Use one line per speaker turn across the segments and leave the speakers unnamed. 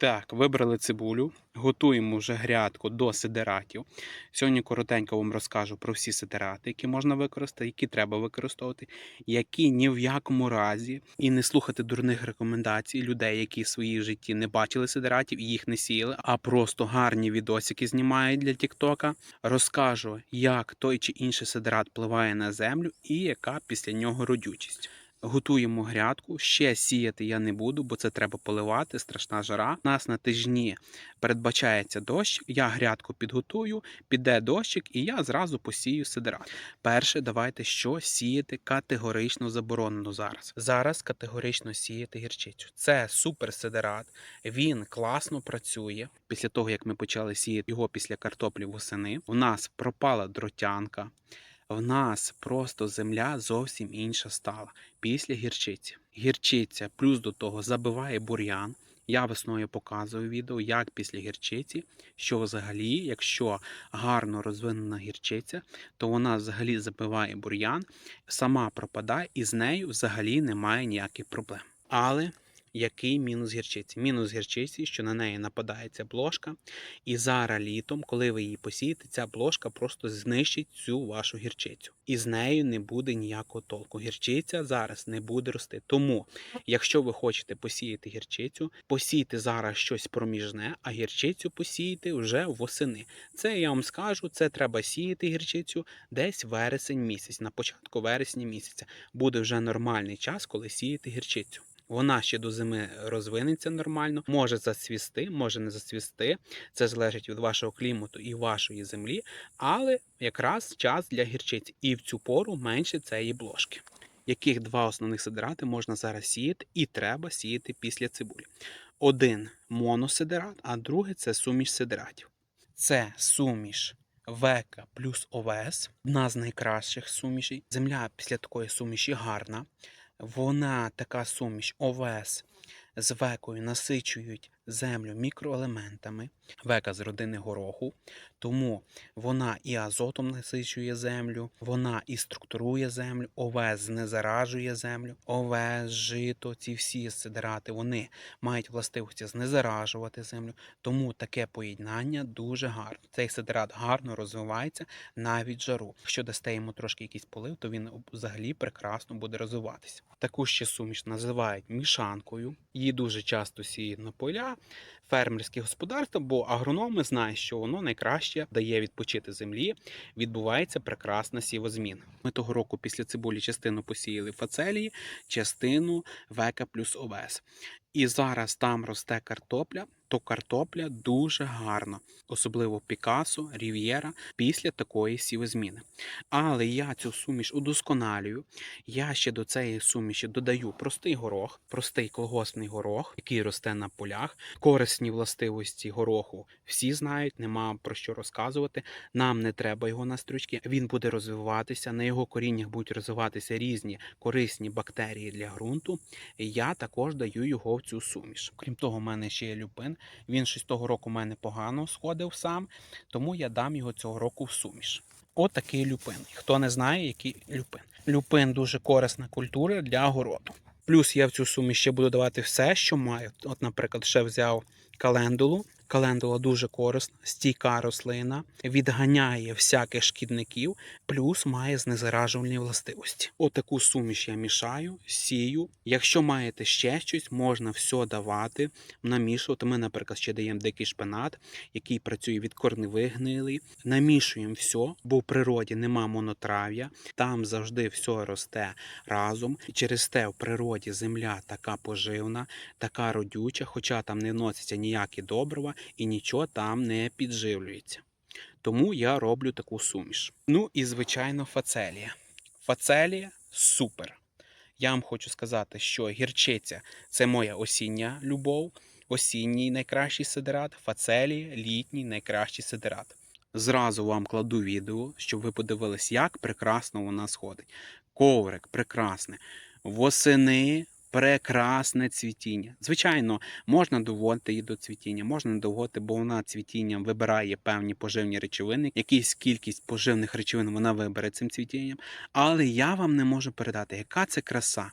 Так, вибрали цибулю, готуємо вже грядку до сидератів. Сьогодні коротенько вам розкажу про всі сидерати, які можна використати, які треба використовувати, які ні в якому разі і не слухати дурних рекомендацій людей, які в своїй житті не бачили сидератів і їх не сіяли, а просто гарні відосики знімають для Тіктока. Розкажу, як той чи інший сидерат впливає на землю і яка після нього родючість. Готуємо грядку. Ще сіяти я не буду, бо це треба поливати, страшна жара. У нас на тижні передбачається дощ. Я грядку підготую, піде дощик, і я зразу посію сидерат. Перше, давайте що сіяти категорично заборонено зараз. Зараз категорично сіяти гірчицю. Це супер сидерат. Він класно працює. Після того як ми почали сіяти його після картоплі восени, у нас пропала дротянка. В нас просто земля зовсім інша стала після гірчиці. Гірчиця плюс до того забиває бур'ян. Я весною показую відео, як після гірчиці, що взагалі, якщо гарно розвинена гірчиця, то вона взагалі забиває бур'ян, сама пропадає і з нею взагалі немає ніяких проблем. Але який мінус гірчиці? Мінус гірчиці, що на неї нападається блошка, і зараз літом, коли ви її посієте, ця блошка просто знищить цю вашу гірчицю. І з нею не буде ніякого толку. Гірчиця зараз не буде рости. Тому, якщо ви хочете посіяти гірчицю, посійте зараз щось проміжне, а гірчицю посіяти вже восени. Це я вам скажу, це треба сіяти гірчицю десь вересень місяць, на початку вересня місяця. Буде вже нормальний час, коли сіяти гірчицю. Вона ще до зими розвинеться нормально, може зацвісти, може не зацвісти. Це залежить від вашого клімату і вашої землі, але якраз час для гірчиці. І в цю пору менше цієї блошки. Яких два основних сидерати можна зараз сіяти і треба сіяти після цибулі? Один моносидерат, а другий це суміш сидератів. Це суміш Века плюс ОВС, одна з найкращих сумішей. Земля після такої суміші гарна. Вона така суміш овес з векою насичують землю мікроелементами. Века з родини гороху, тому вона і азотом насичує землю, вона і структурує землю, ОВС знезаражує землю, ОВС, жито, ці всі сидерати вони мають властивості знезаражувати землю. Тому таке поєднання дуже гарне. Цей сидерат гарно розвивається навіть жару. Якщо дасте йому трошки якийсь полив, то він взагалі прекрасно буде розвиватися. Таку ще суміш називають мішанкою. Її дуже часто сіють на поля, фермерські господарство, бо агрономи знають, що воно найкраще дає відпочити землі. Відбувається прекрасна сівозміна. Ми того року після цибулі частину посіяли фацелії, частину века плюс овес. І зараз там росте картопля, то картопля дуже гарна, особливо Пікасо, Рів'єра після такої сівозміни. Але я цю суміш удосконалюю. Я ще до цієї суміші додаю простий горох, простий колгоспний горох, який росте на полях. Корисні властивості гороху всі знають, нема про що розказувати. Нам не треба його на стручки. Він буде розвиватися. На його коріннях будуть розвиватися різні корисні бактерії для ґрунту. Я також даю його цю суміш. Крім того, в мене ще є люпин. Він щось того року в мене погано сходив сам, тому я дам його цього року в суміш. Отакий люпин. Хто не знає, який люпин. Люпин дуже корисна культура для городу. Плюс я в цю суміш ще буду давати все, що маю. От, наприклад, ще взяв календулу. Календула дуже корисна, стійка рослина, відганяє всяких шкідників, плюс має знезаражувальні властивості. Отаку суміш я мішаю, сію. Якщо маєте ще щось, можна все давати, намішувати. Ми, наприклад, ще даємо дикий шпинат, який працює від корневих гнилий. Намішуємо все, бо в природі нема монотрав'я, там завжди все росте разом. І через те в природі земля така поживна, така родюча, хоча там не вносяться ніякі добрива і нічого там не підживлюється. Тому я роблю таку суміш. Ну і звичайно, фацелія. Фацелія супер. Я вам хочу сказати, що гірчиця це моя осіння любов, осінній найкращий сидерат, фацелія літній найкращий сидерат. Зразу вам кладу відео, щоб ви подивились, як прекрасно вона сходить. Коврик прекрасне. Восени прекрасне цвітіння. Звичайно, можна доводити її до цвітіння, можна доводити, бо вона цвітінням вибирає певні поживні речовини. Якийсь кількість поживних речовин вона вибере цим цвітінням. Але я вам не можу передати, яка це краса.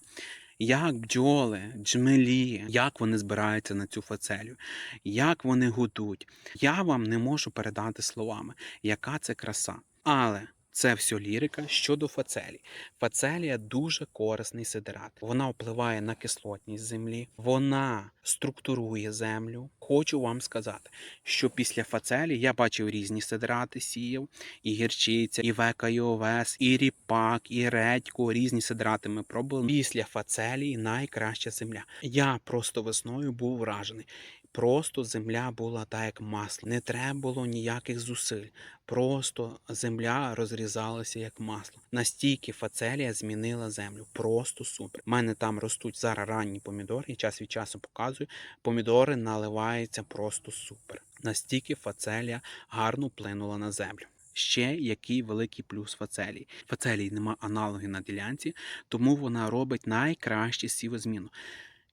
як бджоли, джмелі, як вони збираються на цю фацелію, як вони гудуть. Я вам не можу передати словами, яка це краса. Але це все лірика щодо фацелі. Фацелія дуже корисний сидерат. Вона впливає на кислотність землі, вона структурує землю. Хочу вам сказати, що після фацелі я бачив різні сидерати сіяв, і гірчиця, і века, і овес, і ріпак, і редьку. Різні сидерати ми пробували. Після фацелії найкраща земля. Я просто весною був вражений. Просто земля була так, як масло. Не треба було ніяких зусиль. Просто земля розрізалася як масло. Настільки фацелія змінила землю. Просто супер. У мене там ростуть зараз ранні помідори, і час від часу показую. Помідори наливаються просто супер. Настільки фацелія гарно вплинула на землю. Ще який великий плюс фацелії. Фацелії нема аналогів на ділянці, тому вона робить найкраще сівозміну.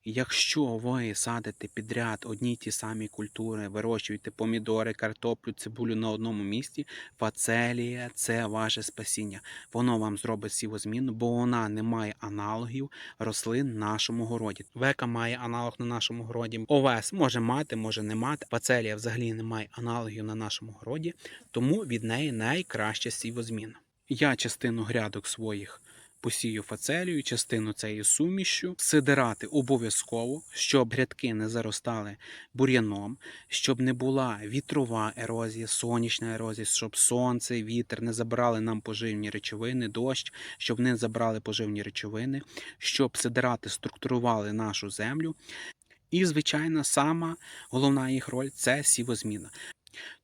Якщо ви садите підряд одні й ті самі культури, вирощуєте помідори, картоплю, цибулю на одному місці, фацелія це ваше спасіння. Воно вам зробить сівозміну, бо вона не має аналогів рослин в нашому городі. Века має аналог на нашому городі. Овес може мати, може не мати. Фацелія взагалі не має аналогів на нашому городі, тому від неї найкраща сівозміна. Я частину грядок своїх посію фацелію, частину цією сумішю, сидирати обов'язково, щоб грядки не заростали бур'яном, щоб не була вітрова ерозія, сонячна ерозія, щоб сонце, вітер не забрали нам поживні речовини, дощ, щоб не забрали поживні речовини, щоб сидирати структурували нашу землю. І, звичайно, сама головна їх роль це сівозміна.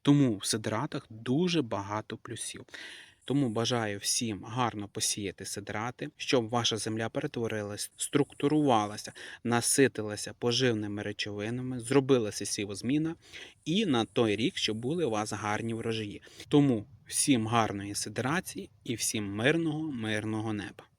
Тому в сидиратах дуже багато плюсів. Тому бажаю всім гарно посіяти сидрати, щоб ваша земля перетворилась, структурувалася, наситилася поживними речовинами, зробилася сівозміна, і на той рік, щоб були у вас гарні врожаї. Тому всім гарної сидрації і всім мирного, мирного неба.